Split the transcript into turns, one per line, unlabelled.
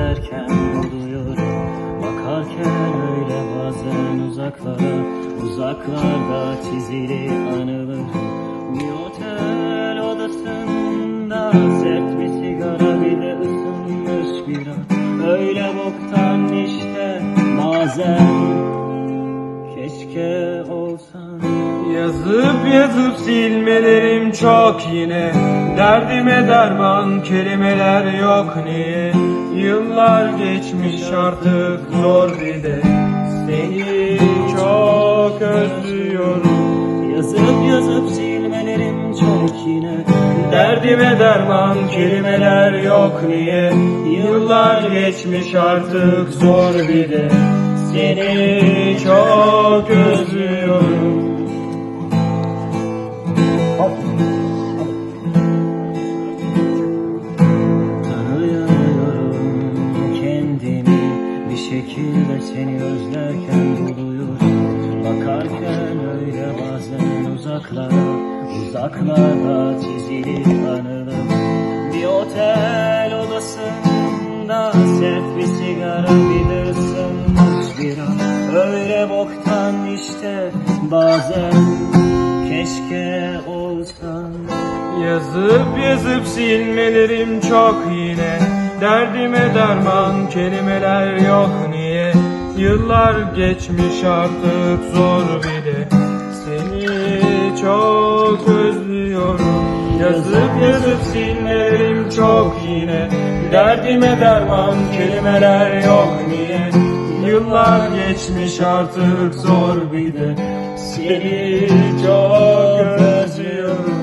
özlerken oluyorum Bakarken öyle bazen uzaklara Uzaklarda çizili anılarım Bir otel odasında Sert bir sigara bir de ısınmış bira. Öyle boktan işte bazen
Yazıp yazıp silmelerim çok yine. Derdime derman kelimeler yok niye? Yıllar geçmiş artık zor bir de. Seni çok özlüyorum.
Yazıp yazıp silmelerim çok yine.
Derdime derman kelimeler yok niye? Yıllar geçmiş artık zor bir de. Seni çok özlüyorum
seni özlerken buluyorum Bakarken öyle bazen uzaklara Uzaklarda çizili anılarım Bir otel odasında Sert bir sigara bir de ısınmış bira Öyle boktan işte bazen Keşke olsan.
Yazıp yazıp silmelerim çok yine. Derdime derman kelimeler yok niye Yıllar geçmiş artık zor bir de Seni çok özlüyorum. Yazıp yazıp silmelerim çok yine. Derdime derman kelimeler yok niye? Yıllar geçmiş artık zor bir de Seni çok özlüyorum